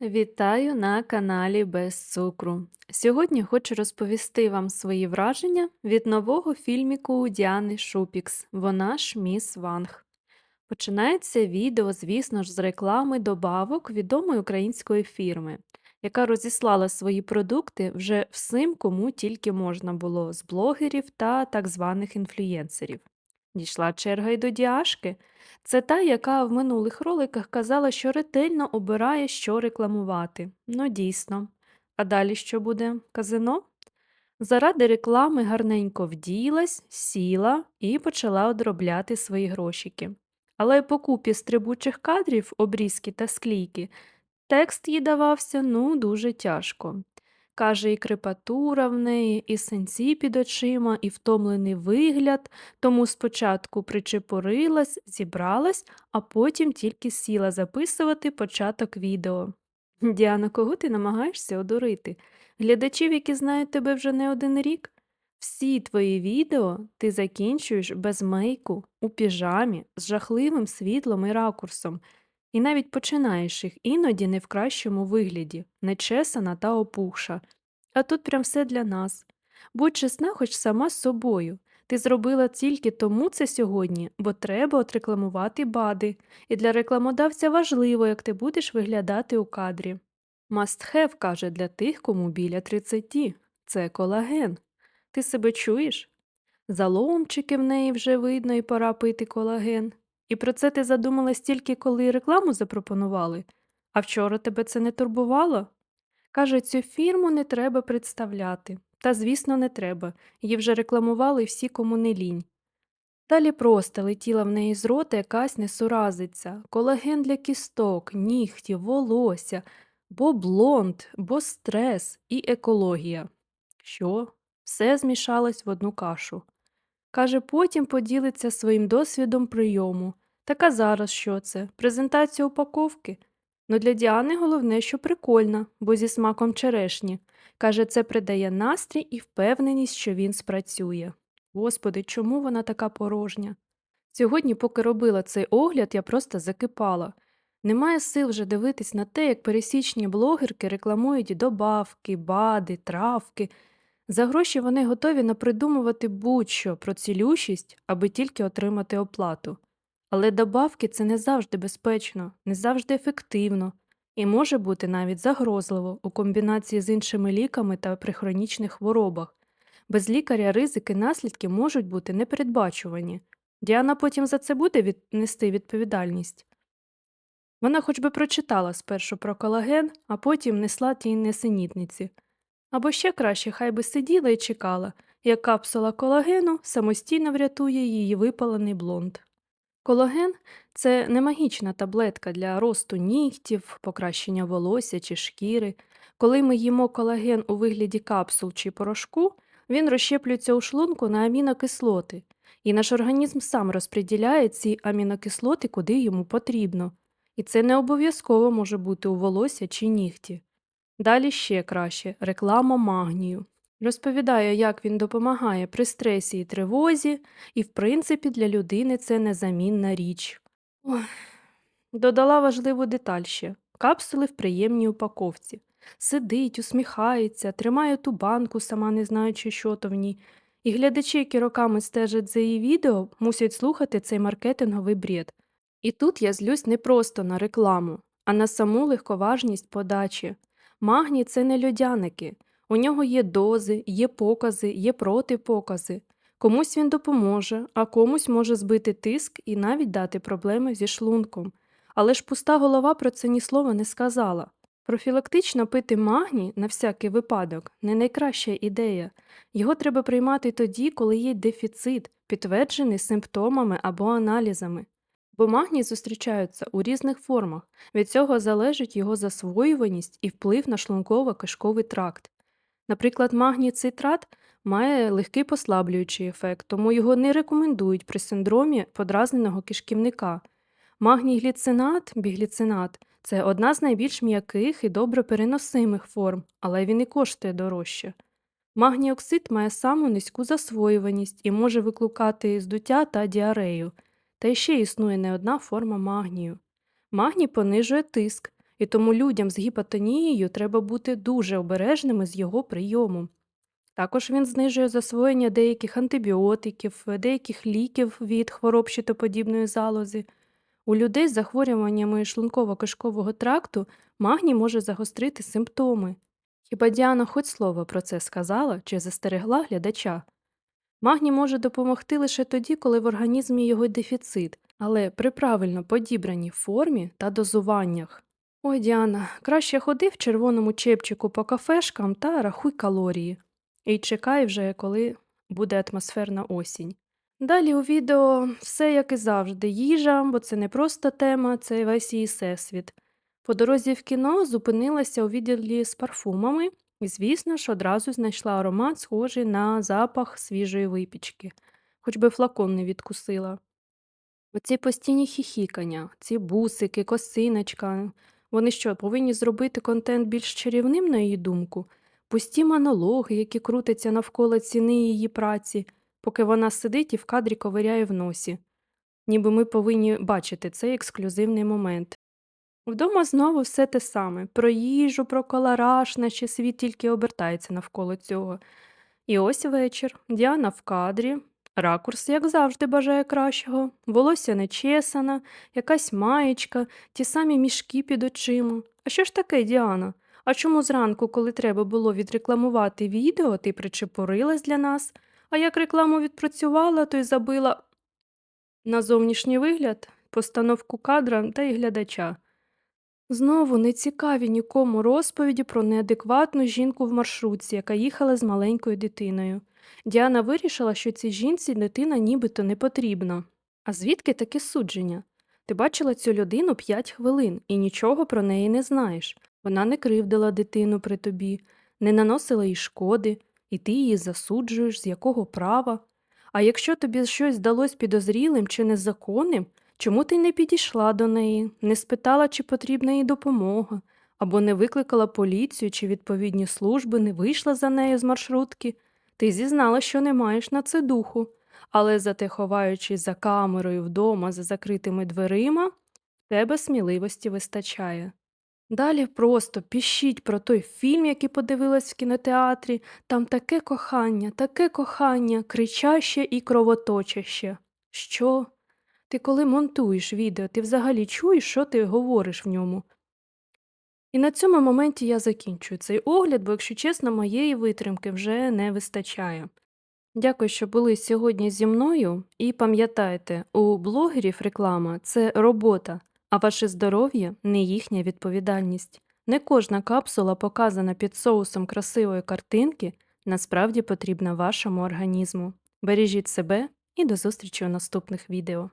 Вітаю на каналі Без цукру. Сьогодні хочу розповісти вам свої враження від нового фільміку Діани Шупікс. Вона ж Міс Ванг. Починається відео, звісно ж, з реклами добавок відомої української фірми, яка розіслала свої продукти вже всім, кому тільки можна було з блогерів та так званих інфлюєнсерів. Дійшла черга й до діашки. Це та, яка в минулих роликах казала, що ретельно обирає, що рекламувати. Ну, дійсно. А далі що буде? Казино? Заради реклами гарненько вділась, сіла і почала одробляти свої грошики. Але по купі стрибучих кадрів, обрізки та склійки, текст їй давався ну дуже тяжко. Каже, і крепатура в неї, і синці під очима, і втомлений вигляд, тому спочатку причепурилась, зібралась, а потім тільки сіла записувати початок відео. Діана, кого ти намагаєшся одурити? Глядачів, які знають тебе вже не один рік? Всі твої відео ти закінчуєш без мейку, у піжамі, з жахливим світлом і ракурсом, і навіть починаєш їх іноді не в кращому вигляді, нечесана та опухша. А тут прям все для нас. Будь чесна хоч сама з собою. Ти зробила тільки тому це сьогодні, бо треба отрекламувати бади, і для рекламодавця важливо, як ти будеш виглядати у кадрі. Must have, каже для тих, кому біля 30. Це колаген. Ти себе чуєш? Заломчики в неї вже видно і пора пити колаген. І про це ти задумалась тільки коли рекламу запропонували? А вчора тебе це не турбувало? Каже, цю фірму не треба представляти. Та, звісно, не треба. Її вже рекламували всі, кому не лінь. Далі просто летіла в неї з рота якась несуразиця, колаген для кісток, нігтів, волосся, бо блонд, бо стрес і екологія. Що? Все змішалось в одну кашу. Каже, потім поділиться своїм досвідом прийому. Так а зараз що це? Презентація упаковки? Ну для Діани головне, що прикольна, бо зі смаком черешні. Каже, це придає настрій і впевненість, що він спрацює. Господи, чому вона така порожня? Сьогодні, поки робила цей огляд, я просто закипала. Немає сил вже дивитись на те, як пересічні блогерки рекламують добавки, бади, травки. За гроші вони готові напридумувати будь-що про цілющість, аби тільки отримати оплату. Але добавки це не завжди безпечно, не завжди ефективно і може бути навіть загрозливо у комбінації з іншими ліками та при хронічних хворобах. Без лікаря ризики наслідки можуть бути непередбачувані. Діана потім за це буде від... нести відповідальність. Вона хоч би прочитала спершу про колаген, а потім несла тій несенітниці. Або ще краще, хай би сиділа і чекала, як капсула колагену самостійно врятує її випалений блонд. Колаген це не магічна таблетка для росту нігтів, покращення волосся чи шкіри. Коли ми їмо колаген у вигляді капсул чи порошку, він розщеплюється у шлунку на амінокислоти, і наш організм сам розподіляє ці амінокислоти, куди йому потрібно. І це не обов'язково може бути у волосся чи нігті. Далі ще краще реклама магнію. Розповідає, як він допомагає при стресі і тривозі, і, в принципі, для людини це незамінна річ. Ой. Додала важливу деталь ще капсули в приємній упаковці. Сидить, усміхається, тримає ту банку, сама не знаючи, що то в ній. І глядачі, які роками стежать за її відео, мусять слухати цей маркетинговий бред. І тут я злюсь не просто на рекламу, а на саму легковажність подачі. Магній це не льодяники. У нього є дози, є покази, є протипокази. Комусь він допоможе, а комусь може збити тиск і навіть дати проблеми зі шлунком. Але ж пуста голова про це ні слова не сказала. Профілактично пити магній на всякий випадок не найкраща ідея. Його треба приймати тоді, коли є дефіцит, підтверджений симптомами або аналізами. Бо магній зустрічаються у різних формах, від цього залежить його засвоюваність і вплив на шлунково-кишковий тракт. Наприклад, магній цитрат має легкий послаблюючий ефект, тому його не рекомендують при синдромі подразненого кишківника. Магній гліцинат, бігліцинат це одна з найбільш м'яких і добре переносимих форм, але він і коштує дорожче. Магній оксид має саму низьку засвоюваність і може викликати здуття та діарею. Та ще існує не одна форма магнію. Магній понижує тиск, І тому людям з гіпотонією треба бути дуже обережними з його прийомом. Також він знижує засвоєння деяких антибіотиків, деяких ліків від хвороб щитоподібної залози. У людей з захворюваннями шлунково-кишкового тракту магній може загострити симптоми. Хіба Діана хоч слово про це сказала чи застерегла глядача? Магній може допомогти лише тоді, коли в організмі його дефіцит, але при правильно подібраній формі та дозуваннях. Ой, Діана, краще ходи в червоному чепчику по кафешкам та рахуй калорії. І чекай вже, коли буде атмосферна осінь. Далі у відео все як і завжди, їжа, бо це не просто тема, це весь її всесвіт. По дорозі в кіно зупинилася у відділі з парфумами і, звісно ж, одразу знайшла аромат, схожий на запах свіжої випічки, хоч би флакон не відкусила. Оці постійні хіхікання, ці бусики, косиночка. Вони що, повинні зробити контент більш чарівним, на її думку? Пусті монологи, які крутяться навколо ціни її праці, поки вона сидить і в кадрі ковиряє в носі. Ніби ми повинні бачити цей ексклюзивний момент. Вдома знову все те саме про їжу, про колораж, наче світ тільки обертається навколо цього. І ось вечір. Діана в кадрі. Ракурс, як завжди, бажає кращого, волосся не чесана, якась маєчка, ті самі мішки під очима. А що ж таке, Діана? А чому зранку, коли треба було відрекламувати відео, ти причепурилась для нас, а як рекламу відпрацювала, то й забила на зовнішній вигляд, постановку кадра та й глядача. Знову нецікаві нікому розповіді про неадекватну жінку в маршрутці, яка їхала з маленькою дитиною. Діана вирішила, що цій жінці дитина нібито не потрібна. А звідки таке судження? Ти бачила цю людину п'ять хвилин і нічого про неї не знаєш. Вона не кривдила дитину при тобі, не наносила їй шкоди, і ти її засуджуєш, з якого права. А якщо тобі щось здалось підозрілим чи незаконним, чому ти не підійшла до неї, не спитала, чи потрібна їй допомога, або не викликала поліцію чи відповідні служби, не вийшла за нею з маршрутки? Ти зізнала, що не маєш на це духу, але зате ховаючись за камерою вдома за закритими дверима, тебе сміливості вистачає. Далі просто пишіть про той фільм, який подивилась в кінотеатрі, там таке кохання, таке кохання, кричаще і кровоточаще. Що? Ти коли монтуєш відео, ти взагалі чуєш, що ти говориш в ньому? І на цьому моменті я закінчую цей огляд, бо, якщо чесно, моєї витримки вже не вистачає. Дякую, що були сьогодні зі мною. І пам'ятайте, у блогерів реклама це робота, а ваше здоров'я не їхня відповідальність. Не кожна капсула, показана під соусом красивої картинки, насправді потрібна вашому організму. Бережіть себе і до зустрічі у наступних відео.